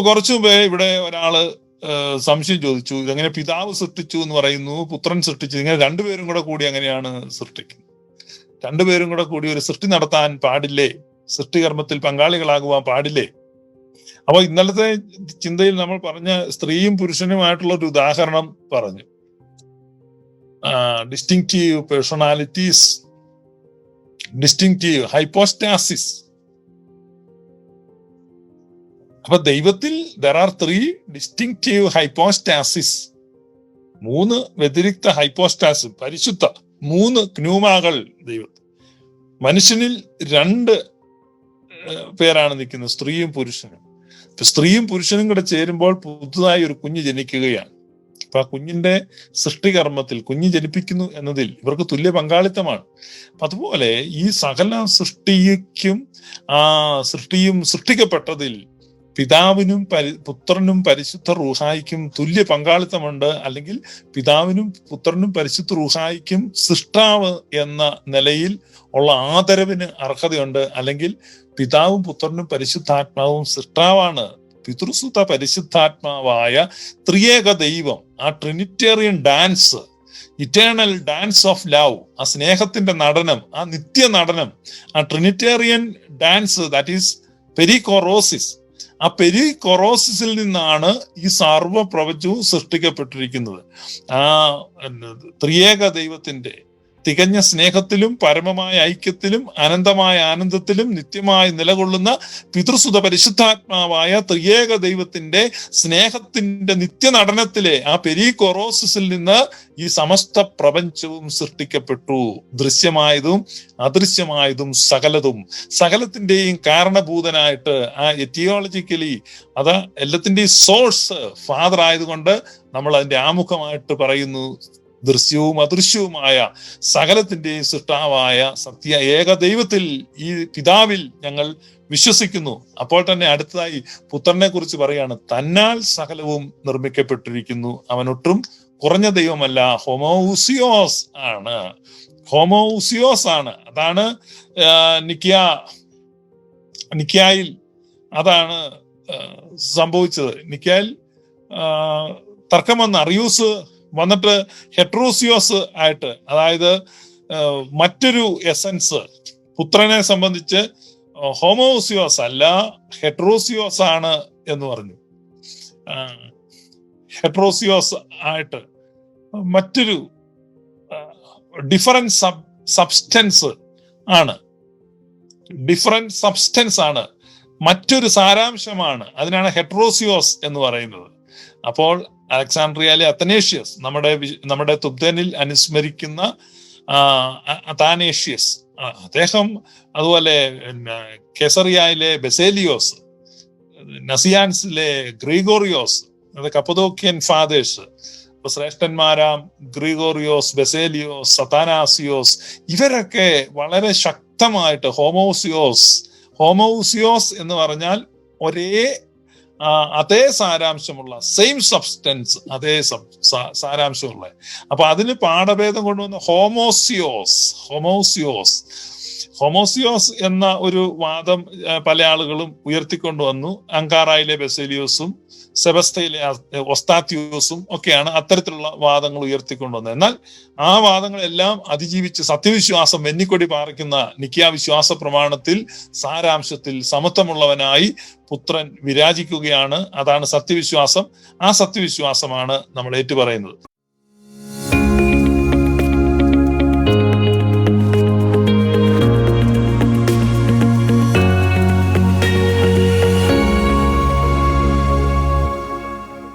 ഇപ്പൊ കുറച്ചു മുമ്പേ ഇവിടെ ഒരാൾ സംശയം ചോദിച്ചു. ഇതെങ്ങനെ പിതാവ് സൃഷ്ടിച്ചു എന്ന് പറയുന്നു പുത്രൻ സൃഷ്ടിച്ചു. ഇങ്ങനെ രണ്ടുപേരും കൂടെ കൂടി അങ്ങനെയാണ് സൃഷ്ടിക്കുന്നത്. രണ്ടുപേരും കൂടെ കൂടി ഒരു സൃഷ്ടി നടത്താൻ പാടില്ലേ? സൃഷ്ടികർമ്മത്തിൽ പങ്കാളികളാകുവാൻ പാടില്ലേ? അപ്പൊ ഇന്നലത്തെ ചിന്തയിൽ നമ്മൾ പറഞ്ഞ സ്ത്രീയും പുരുഷനുമായിട്ടുള്ള ഒരു ഉദാഹരണം പറഞ്ഞു. ഡിസ്റ്റിങ്റ്റീവ് പേഴ്സണാലിറ്റീസ് ഡിസ്റ്റിങ്റ്റീവ് ഹൈപ്പോസ്റ്റാസിസ് അപ്പൊ ദൈവത്തിൽ there are three distinctive hypostasis മൂന്ന് വ്യതിരിക്ത ഹൈപ്പോസ്റ്റാസ് പരിശുദ്ധ. മൂന്ന് ക്നൂമാകൾ ദൈവത്തിൽ മനുഷ്യനിൽ രണ്ട് പേരാണ് നിൽക്കുന്നത് സ്ത്രീയും പുരുഷനും. സ്ത്രീയും പുരുഷനും കൂടെ ചേരുമ്പോൾ പുതുതായി ഒരു കുഞ്ഞ് ജനിക്കുകയാണ്. അപ്പൊ ആ കുഞ്ഞിന്റെ സൃഷ്ടികർമ്മത്തിൽ കുഞ്ഞ് ജനിപ്പിക്കുന്നു എന്നതിൽ ഇവർക്ക് തുല്യ പങ്കാളിത്തമാണ്. അപ്പൊ അതുപോലെ ഈ സകല സൃഷ്ടിക്കും ആ സൃഷ്ടിയും സൃഷ്ടിക്കപ്പെട്ടതിൽ പിതാവിനും പരി പുത്രനും പരിശുദ്ധ റൂഹായിക്കും തുല്യ പങ്കാളിത്തമുണ്ട്. അല്ലെങ്കിൽ പിതാവിനും പുത്രനും പരിശുദ്ധ റൂഹായിക്കും സൃഷ്ടാവ് എന്ന നിലയിൽ ഉള്ള ആദരവിന് അർഹതയുണ്ട്. അല്ലെങ്കിൽ പിതാവും പുത്രനും പരിശുദ്ധാത്മാവും സൃഷ്ടാവാണ്. പിതൃസുത പരിശുദ്ധാത്മാവായ ത്രിയേക ദൈവം ആ Trinitarian dance eternal dance of love ആ സ്നേഹത്തിന്റെ നടനം ആ നിത്യ നടനം ആ Trinitarian dance that is perichoresis ആ പെരി കൊറോസിസിൽ നിന്നാണ് ഈ സർവ പ്രപഞ്ചവും സൃഷ്ടിക്കപ്പെട്ടിരിക്കുന്നത്. ആ ത്രിയേക ദൈവത്തിന്റെ തികഞ്ഞ സ്നേഹത്തിലും പരമമായ ഐക്യത്തിലും അനന്തമായ ആനന്ദത്തിലും നിത്യമായി നിലകൊള്ളുന്ന പിതൃസുത പരിശുദ്ധാത്മാവായ ത്രിയേക ദൈവത്തിന്റെ സ്നേഹത്തിന്റെ നിത്യനടനത്തിലെ ആ പെരികൊറോസിസിൽ നിന്ന് ഈ സമസ്ത പ്രപഞ്ചവും സൃഷ്ടിക്കപ്പെട്ടു. ദൃശ്യമായതും അദൃശ്യമായതും സകലതും. സകലത്തിന്റെയും കാരണഭൂതനായിട്ട് ആ എത്തിയോളജിക്കലി അത് എല്ലാത്തിന്റെയും സോഴ്സ് ഫാദർ ആയതുകൊണ്ട് നമ്മൾ അതിന്റെ ആമുഖമായിട്ട് പറയുന്നു. ദൃശ്യവും അദൃശ്യവുമായ സകലത്തിന്റെയും സൃഷ്ടാവായ സത്യ ഏക ദൈവത്തിൽ ഈ പിതാവിൽ ഞങ്ങൾ വിശ്വസിക്കുന്നു. അപ്പോൾ തന്നെ അടുത്തതായി പുത്രനെ കുറിച്ച് പറയാണ് തന്നാൽ സകലവും നിർമ്മിക്കപ്പെട്ടിരിക്കുന്നു. അവനൊട്ടും കുറഞ്ഞ ദൈവമല്ല ഹോമോസിയോസ് ആണ്. ഹോമോസിയോസ് ആണ്. അതാണ് നിക്കിയ നിക്കായിൽ അതാണ് സംഭവിച്ചത്. നിക്കായിൽ ആ, തർക്കം വന്ന് അറിയൂസ് വന്നിട്ട് ഹെട്രോസിയോസ് ആയിട്ട് അതായത് മറ്റൊരു എസൻസ് പുത്രനെ സംബന്ധിച്ച് ഹോമോസിയോസ് അല്ല ഹെട്രോസിയോസ് ആണ് എന്ന് പറഞ്ഞു. ഹെട്രോസിയോസ് ആയിട്ട് മറ്റൊരു ഡിഫറന്റ് സബ് സബ്സ്റ്റൻസ് ആണ്. ഡിഫറന്റ് സബ്സ്റ്റൻസ് ആണ്. മറ്റൊരു സാരാംശമാണ്. അതിനാണ് ഹെട്രോസിയോസ് എന്ന് പറയുന്നത്. അപ്പോൾ അലക്സാണ്ട്രിയയിലെ അത്തനേഷ്യസ് നമ്മുടെ നമ്മുടെ തുബ്ദനിൽ അനുസ്മരിക്കുന്ന അതാനേഷ്യസ്. അദ്ദേഹം അതുപോലെ കെസറിയയിലെ ബെസേലിയോസ് നസിയാൻസിലെ ഗ്രീഗോറിയോസ് അത് കപ്പദോക്യൻ ഫാദേഴ്സ് ഇപ്പൊ ശ്രേഷ്ഠന്മാരാം ഗ്രിഗോറിയോസ് ബെസേലിയോസ് സതാനാസിയോസ് ഇവരൊക്കെ വളരെ ശക്തമായിട്ട് ഹോമോസിയോസ് ഹോമോസിയോസ് എന്ന് പറഞ്ഞാൽ ഒരേ അതേ സാരാംശമുള്ള സെയിം സബ്സ്റ്റൻസ് അതേ സാരാംശമുള്ള. അപ്പൊ അതിന് പാഠഭേദം കൊണ്ടുവന്ന ഹോമോസിയോസ് ഹോമോസിയോസ് ഹോമോസിയോസ് എന്ന ഒരു വാദം പല ആളുകളും ഉയർത്തിക്കൊണ്ടുവന്നു. അങ്കാറയിലെ ബെസേലിയോസും സെബസ്തയിലെ ഒസ്താത്യോസും ഒക്കെയാണ് അത്തരത്തിലുള്ള വാദങ്ങൾ ഉയർത്തിക്കൊണ്ടുവന്നത്. എന്നാൽ ആ വാദങ്ങളെല്ലാം അതിജീവിച്ച് സത്യവിശ്വാസം വെന്നിക്കൊടി പാറിക്കുന്ന നിക്കിയ വിശ്വാസ പ്രമാണത്തിൽ സാരാംശത്തിൽ സമത്വമുള്ളവനായി പുത്രൻ വിരാജിക്കുകയാണ്. അതാണ് സത്യവിശ്വാസം. ആ സത്യവിശ്വാസമാണ് നമ്മൾ ഏറ്റുപറയുന്നത്.